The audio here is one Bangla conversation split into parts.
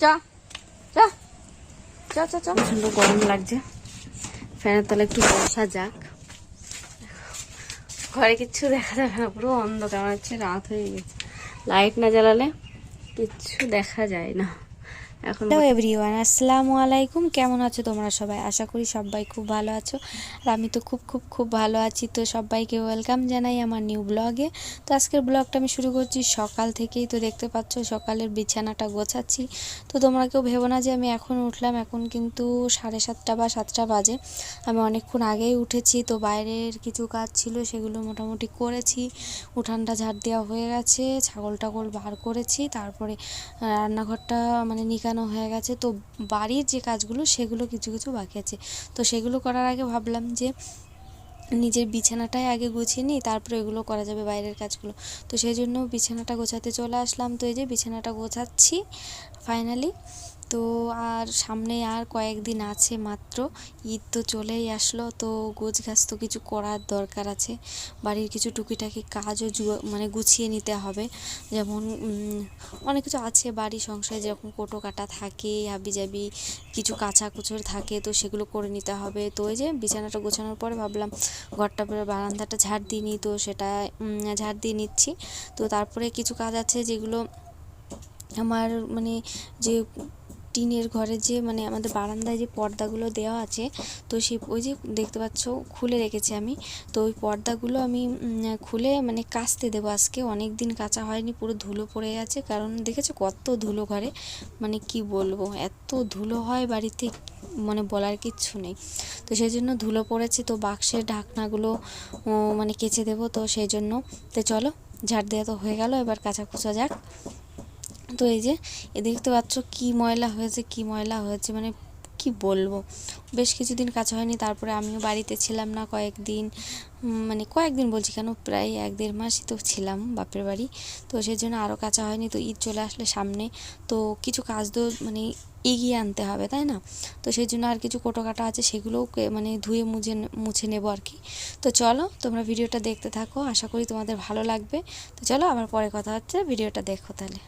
চা চা চা চা চা প্রচণ্ড গরম লাগছে। ফ্যানের তলে একটু বসা যাক। ঘরে কিচ্ছু দেখা যাবে না, পুরো অন্ধকার। হচ্ছে রাত হয়ে গেছে। লাইট না জ্বালালে কিচ্ছু দেখা যায় না। এখন হ্যালো এভরিওয়ান আসসালামু আলাইকুম। কেমন আছো তোমরা সবাই? আশা করি সবাই খুব ভালো আছো। আর আমি তো খুব খুব খুব ভালো আছি। তো সবাইকে ওয়েলকাম জানাই আমার নিউ ব্লগে তো আজকের ব্লগটা আমি শুরু করছি সকাল থেকেই। তো দেখতে পাচ্ছ সকালের বিছানাটা গোছাচ্ছি। তো তোমরা কেউ ভেবো না যে আমি এখন উঠলাম। এখন কিন্তু সাড়ে সাতটা বা সাতটা বাজে। আমি অনেকক্ষণ আগেই উঠেছি। তো বাইরের কিছু কাজ ছিল সেগুলো মোটামুটি করেছি। উঠানটা ঝাড় দেওয়া হয়ে গেছে। ছাগল টাগল বার করেছি। তারপরে রান্নাঘরটা মানে নিকানো হয়ে গেছে। তো বাড়ির যে কাজগুলো, সেগুলো কিছু কিছু বাকি আছে। তো সেগুলো করার আগে ভাবলাম যে, নিজের বিছানাটাই আগে গুছিয়ে নিই, তারপরে এগুলো করা যাবে বাইরের কাজগুলো। তো সেই জন্য বিছানাটা গোছাতে চলে আসলাম। তো এই যে বিছানাটা গোছাচ্ছি ফাইনালি তো আর সামনে আর কয়েকদিন আছে মাত্র। ঈদ তো চলেই আসলো, তো গোছ গাছ তো কিছু করার দরকার আছে। বাড়ির কিছু টুকিটাকি কাজও মানে গুছিয়ে নিতে হবে। যেমন অনেক কিছু আছে, বাড়ি, সংসারে যেরকম কোটো কাটা থাকে হাবি জাবি কিছু কাঁচা কুচোর থাকে, তো সেগুলো করে নিতে হবে। তো ওই যে বিছানাটা গোছানোর পরে ভাবলাম, ঘরটা পরে বারান্দাটা ঝাড় দিয়ে নিই, তো সেটা ঝাড় দিয়ে নিচ্ছি। তো তারপরে কিছু কাজ আছে যেগুলো আমার মানে যে টিনের ঘরে যে মানে আমাদের বারান্দায় যে পর্দাগুলো দেওয়া আছে, তো সেই ওই যে দেখতে পাচ্ছ, খুলে রেখেছি আমি। তো ওই পর্দাগুলো আমি খুলে মানে কাচতে দেবো আজকে। অনেক দিন কাচা হয়নি, পুরো ধুলো পড়ে গেছে কারণ দেখেছ কত ধুলো ঘরে? মানে কি বলব, এত ধুলো হয় বাড়িতে মানে বলার কিচ্ছু নেই। তো সেই জন্য ধুলো পড়েছে, তো বাক্সের ঢাকনাগুলো মানে কেচে দেবো তো সেই জন্য। তো চলো, ঝাড় দেওয়া তো হয়ে গেল, এবার কাঁচা কুচা যাক। তো এই যে, এ দেখতে পাচ্ছ কি ময়লা হয়েছে, কি ময়লা হয়েছে মানে কি বলব? বেশ কিছুদিন কাছে হয়নি, তারপরে আমিও বাড়িতে ছিলাম না কয়েকদিন মানে কয়েকদিন বলছি কেন, প্রায় এক দেড় মাসই তো ছিলাম বাপের বাড়ি, তো সেই জন্য আরও কাঁচা হয়নি, তো ঈদ চলে আসলে সামনে, তো কিছু কাজ তো মানে এগিয়ে আনতে হবে, তাই না? তো সেই জন্য আর কিছু কোটো কাটা আছে, সেগুলোও মানে ধুয়ে মুছে মুছে নেব আর কি। তো চলো, তোমরা ভিডিওটা দেখতে থাকো, আশা করি তোমাদের ভালো লাগবে। তো চলো, আবার পরে কথা হচ্ছে, ভিডিওটা দেখো তাহলে।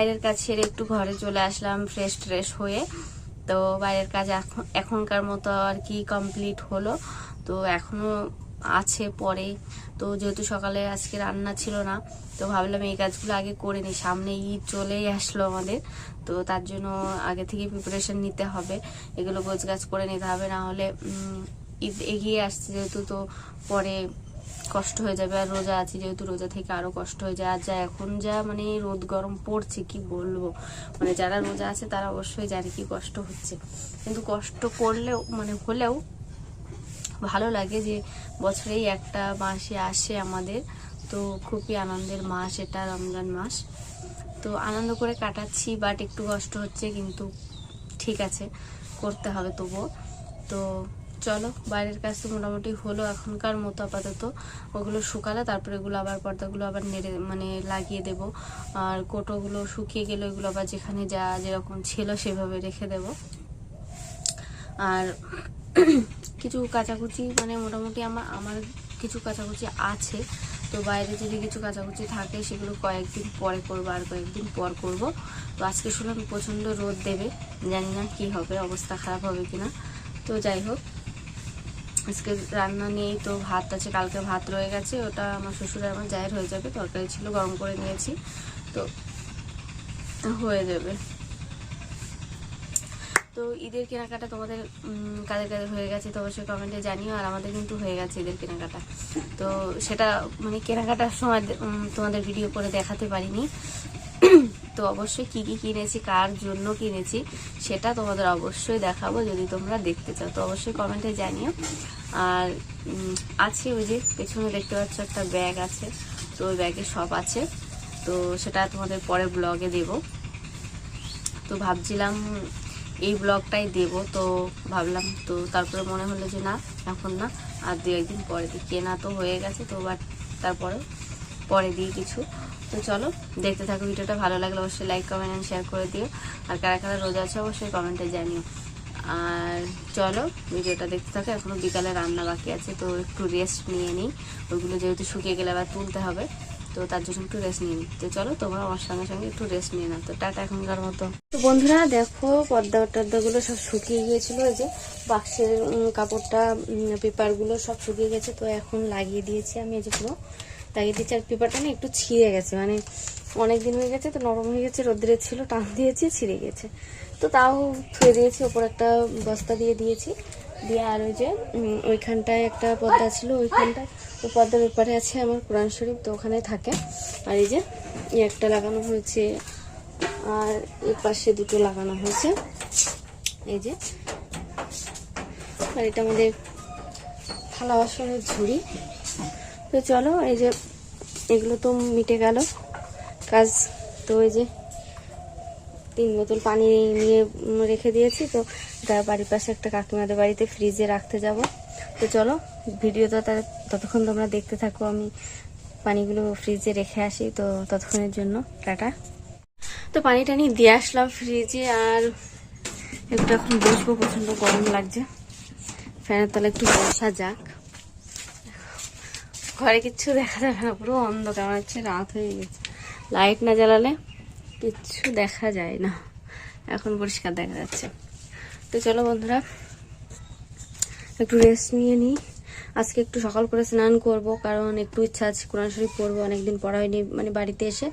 বাইরের কাজ সেরে একটু ঘরে চলে আসলাম ফ্রেশ ট্রেশ হয়ে। তো বাইরের কাজ এখন এখনকার মতো আর কি কমপ্লিট হলো। তো এখনও আছে পরে। তো যেহেতু সকালে আজকে রান্না ছিল না, তো ভাবলাম এই কাজগুলো আগে করে নিই। সামনে ঈদ চলেই আসলো আমাদের। তো তার জন্য আগে থেকে প্রিপারেশন নিতে হবে। এগুলো গোছ গাছ করে নিতে হবে। না হলে ঈদ এগিয়ে আসছে যেহেতু, তো পরে কষ্ট হয়ে যাবে আর রোজা আছি যেহেতু রোজা থেকে আরও কষ্ট হয়ে যায়। আর যা এখন যা মানে রোদ গরম পড়ছে, কি বলব? মানে যারা রোজা আছে তারা অবশ্যই জানে কি কষ্ট হচ্ছে। কিন্তু কষ্ট করলেও মানে হলেও ভালো লাগে যে বছরেই একটা মাসে আসে আমাদের। তো খুবই আনন্দের মাস এটা, রমজান মাস। তো আনন্দ করে কাটাচ্ছি বাট একটু কষ্ট হচ্ছে, কিন্তু ঠিক আছে, করতে হবে তবুও। তো চলো, বাইরের কাজ তো মোটামুটি হলো এখনকার মতো আপাতত। ওগুলো শুকালে তারপরে এগুলো আবার পর্দাগুলো আবার নেড়ে মানে লাগিয়ে দেব। আর কোটোগুলো শুকিয়ে গেলে এগুলো আবার যেখানে যা যেরকম ছিল সেভাবে রেখে দেব। আর কিছু কাচাকুচি মানে মোটামুটি আমার আমার কিছু কাচাকুচি আছে। তো বাইরে যদি কিছু কাচাকুচি থাকে, সেগুলো কয়েকদিন পরে করব, আর কয়েকদিন পর করব। তো আজকে শুনলাম প্রচণ্ড রোদ দেবে। জানি না কী হবে, অবস্থা খারাপ হবে কিনা। তো যাই হোক আজকে রান্না নেই, তো ভাত আছে, কালকে ভাত রয়ে গেছে, ওটা আমার শ্বশুর আমার জায়ের হয়ে যাবে, তরকারি ছিল, গরম করে নিয়েছি, তো হয়ে যাবে। তো ঈদের কেনাকাটা তোমাদের কাদের কাদের হয়ে গেছে, তো অবশ্যই কমেন্টে জানিও, আর আমাদের কিন্তু হয়ে গেছে ঈদের কেনাকাটা। তো সেটা মানে কেনাকাটার সময় তোমাদের ভিডিও করে দেখাতে পারিনি। তো অবশ্যই কি কি কিনেছি, কার জন্য কিনেছি, সেটা তোমাদের অবশ্যই দেখাবো যদি তোমরা দেখতে চাও। তো অবশ্যই কমেন্টে জানিও। আর আছে ওই যে পেছনে দেখতে পাচ্ছ একটা ব্যাগ আছে, তো ওই ব্যাগে সব আছে। তো সেটা তোমাদের পরে ব্লগে দেবো। তো ভাবছিলাম এই ব্লগটাই দেব, তো ভাবলাম তো তারপরে মনে হলো যে না, এখন না, আর দু একদিন পরে। দিই কেনা তো হয়ে গেছে, তো বাট তারপরে পরে দিই কিছু। তো চলো, দেখতে থাকো ভিডিওটা। ভালো লাগলে অবশ্যই লাইক কমেন্ট অ্যান্ড শেয়ার করে দিও। আর কারা কারা রোজ আছে অবশ্যই কমেন্টে জানিও। আর চলো, ভিডিওটা দেখতে থাকো। এখনও বিকালে রান্না বাকি আছে, তো একটু রেস্ট নিয়ে নিই। ওইগুলো যেহেতু শুকিয়ে গেলে আবার তুলতে হবে, তো তার জন্য একটু রেস্ট নিয়ে নিই। তো চলো, তোমরা আমার সঙ্গে সঙ্গে একটু রেস্ট নিয়ে নাও। তো টাটা এখনকার মতো। তো বন্ধুরা, দেখো, পর্দা টর্দাগুলো সব শুকিয়ে গিয়েছিল। যে বাক্সের কাপড়টা পেপারগুলো সব শুকিয়ে গেছে। তো এখন লাগিয়ে দিয়েছি আমি এই যে পুরো। লাগিয়ে দিয়েছি আর পেপারটা না একটু ছিঁড়ে গেছে। মানে অনেক দিন হয়ে গেছে, তো নরম হয়ে গেছে, রোদ্রে ছিল, টান দিয়েছি, ছিঁড়ে গেছে। তো তাও ছুঁয়ে দিয়েছি, ওপর একটা বস্তা দিয়ে দিয়েছি। দিয়ে আর ওই যে ওইখানটায় একটা পর্দা ছিল, ওইখানটায় ওই পর্দার ব্যাপারে আছে আমার কোরআন শরীফ, তো ওখানে থাকে। আর এই যে, একটা লাগানো হয়েছে, আর এর পাশে দুটো লাগানো হয়েছে। এই যে, আর এটা আমাদের থালা বাসনের ঝুড়ি। তো চলো, এই যে এগুলো তো মিটে গেল। কাজ তো এই যে তিন বোতল পানি নিয়ে রেখে দিয়েছি, তো তার বাড়ির পাশে একটা কাকিমাদের বাড়িতে ফ্রিজে রাখতে যাব। তো চলো, ভিডিওটা তার ততক্ষণ তোমরা দেখতে থাকো, আমি পানিগুলো ফ্রিজে রেখে আসি, তো ততক্ষণের জন্য, টাটা। তো পানি টানি দিয়ে আসলাম ফ্রিজে আর একটু এখন বসবো, প্রচণ্ড গরম লাগছে। ফ্যানের তলে একটু বসা যাক। ঘরে কিচ্ছু দেখা যাবে না, পুরো অন্ধকার হচ্ছে রাত হয়ে গেছে। লাইট না জ্বালালে কিচ্ছু দেখা যায় না। এখন পরিষ্কার দেখা যাচ্ছে। তো চলো বন্ধুরা, একটু রেস্ট নিয়ে নিই। আজকে একটু সকাল করে স্নান করব, কারণ একটু ইচ্ছা আছে কোরআন শরীফ পড়ব, অনেকদিন পড়া হয়নি মানে বাড়িতে এসে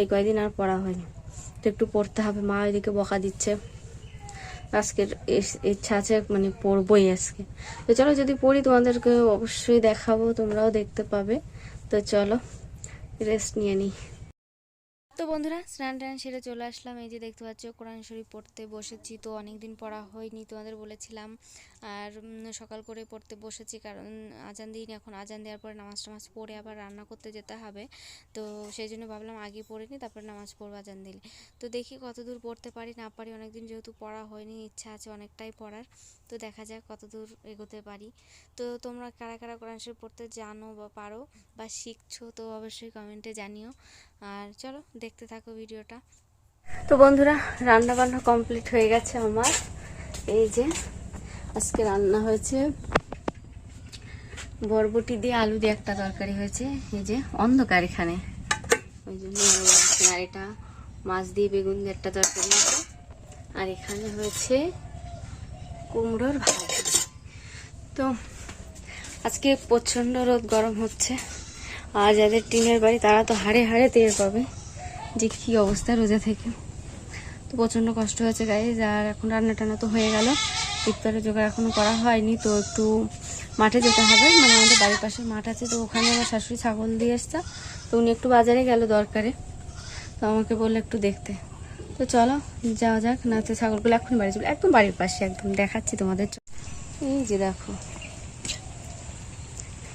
এই কয়দিন আর পড়া হয়নি। তো একটু পড়তে হবে, মা ওইদিকে বকা দিচ্ছে। আজকের ইচ্ছা আছে মানে পড়বই আজকে। তো চলো যদি পড়ি তোমাদেরকে অবশ্যই দেখাবো, তোমরাও দেখতে পাবে। তো চলো রেস্ট নিয়ে নিই। তো বন্ধুরা, স্নান টান সেরে চলে আসলাম। এই যে দেখতে পাচ্ছ, কোরআন শরীফ পড়তে বসেছি। তো অনেকদিন পড়া হয়নি, তোমাদের বলেছিলাম। আর সকাল করে পড়তে বসেছি কারণ আজান দিইনি। এখন আজান দেওয়ার পরে নামাজ টামাজ পড়ে আবার রান্না করতে যেতে হবে। তো সেই জন্য ভাবলাম আগে পড়ে নিই, তারপরে নামাজ পড়ব, আজান দিলে। তো দেখি কতদূর পড়তে পারি, না পারি। অনেকদিন যেহেতু পড়া হয়নি, ইচ্ছা আছে অনেকটাই পড়ার। তো দেখা যাক কতদূর এগোতে পারি। তো তোমরা কারা কারা কোরআন শরীফ পড়তে জানো বা পারো বা শিখছো, তো অবশ্যই কমেন্টে জানিও। আর চলো দেখতে থাকো ভিডিওটা। তো বন্ধুরা রান্না বান্না কমপ্লিট হয়ে গেছে আমার। এই যে, আজকে রান্না হয়েছে বরবটি দিয়ে আলু দিয়ে একটা তরকারি হয়েছে। এই যে, অন্ধকার এখানে। ওই জন্য আর এটা। মাছ দিয়ে বেগুন দিয়ে একটা তরকারি হয়েছে। আর এখানে হয়েছে কুমড়োর ভাজি। তো আজকে প্রচণ্ড রোদ, গরম হচ্ছে। আর যাদের টিনের বাড়ি, তারা তো হাড়ে হাড়ে টের পাবে যে কী অবস্থা রোজা থেকে। তো প্রচণ্ড কষ্ট হয়েছে গাইজ, আর এখন রান্না টান্না তো হয়ে গেল। ইফতারের জোগাড় এখনও করা হয়নি, তো একটু মাঠে যেতে হবে। মানে আমাদের বাড়ির পাশে মাঠ আছে, তো ওখানে আমার শাশুড়ি ছাগল দিয়ে এসছে। তো উনি একটু বাজারে গেল দরকারে, তো আমাকে বলল একটু দেখতে। তো চলো, যাওয়া যাক, না তো ছাগলগুলো এখন বাড়ি চলে একদম বাড়ির পাশে, একদম দেখাচ্ছি তোমাদের এই যে দেখো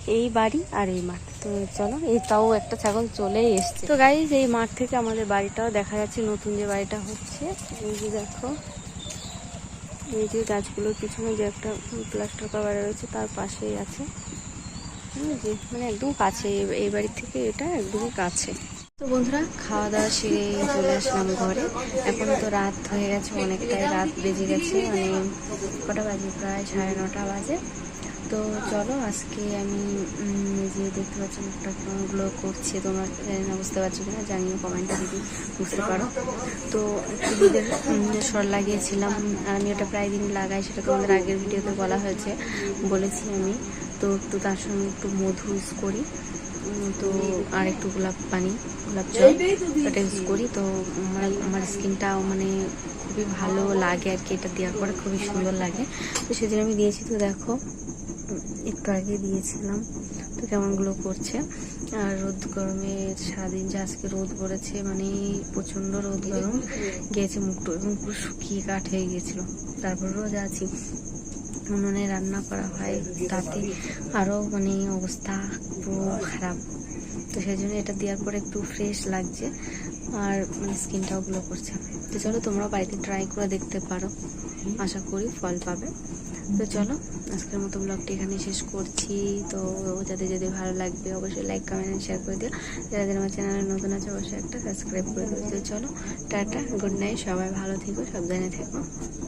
এই বাড়ি আর এই মাঠ। তো চলো, এই তাও একটা ছাগল চলেই এসছে। তো গাইজ এই মাঠ থেকে আমাদের বাড়িটাও দেখা যাচ্ছে, নতুন যে বাড়িটা হচ্ছে। এই যে দেখো, এই যে গাছগুলোর পিছনে যে একটা প্লাস্টার কভার রয়েছে, তার পাশেই আছে। যে মানে একদম কাছে এই- বাড়ি থেকে এটা একদমই কাছে। তো বন্ধুরা, খাওয়া দাওয়া সেরে চলে আসলাম ঘরে। এখন তো রাত হয়ে গেছে, অনেকটাই রাত বেজে গেছে মানে কটা বাজে? প্রায় সাড়ে নটা বাজে। তো চলো, আজকে আমি যে দেখতে পাচ্ছি, মুখটা কেমন গ্লো করছে, তোমরা না, বুঝতে পারছ কিনা, জানিও কমেন্টে যদি বুঝতে পারো। তো ঈদের সর লাগিয়েছিলাম, আমি ওটা প্রায় দিন লাগাই, সেটা তোমাদের আগের ভিডিওতে বলা হয়েছে, বলেছি আমি। তো একটু তার সঙ্গে একটু মধু ইউজ করি। তো আর একটু গোলাপ পানি, গোলাপ জল ওটা ইউজ করি। তো আমার আমার স্কিনটাও মানে খুবই ভালো লাগে আর কি, এটা দেওয়ার পরে খুবই সুন্দর লাগে। তো সেদিন আমি দিয়েছি, তো দেখো একটু আগে দিয়েছিলাম। তো কেমনগুলো করছে? আর রোদ গরমে সারাদিন যে আজকে রোদ পড়েছে মানে প্রচণ্ড রোদ গরম গিয়েছে মুখটা এবং পুরো শুকিয়ে কাঠ হয়ে গিয়েছিল তারপর রোজ আছি। উনুনে রান্না করা হয়, তাতে আরও মানে অবস্থা পুরো খারাপ। তো সেই জন্য এটা দেওয়ার পরে একটু ফ্রেশ লাগছে, আর মানে স্কিনটাও গ্লো করছে। তো চলো তোমরা বাড়িতে ট্রাই করে দেখতে পারো। আশা করি ফল পাবে। তো চলো আজকের মতো ব্লগটি এখানে শেষ করছি। তো যাদের যদি ভালো লাগবে অবশ্যই লাইক কমেন্ট শেয়ার করে দিও। যারা যারা আমার চ্যানেলে নতুন আছে অবশ্যই একটা সাবস্ক্রাইব করে দিও। তো চলো টাটা গুড নাইট সবাই ভালো থেকো সাবধানে থেকো।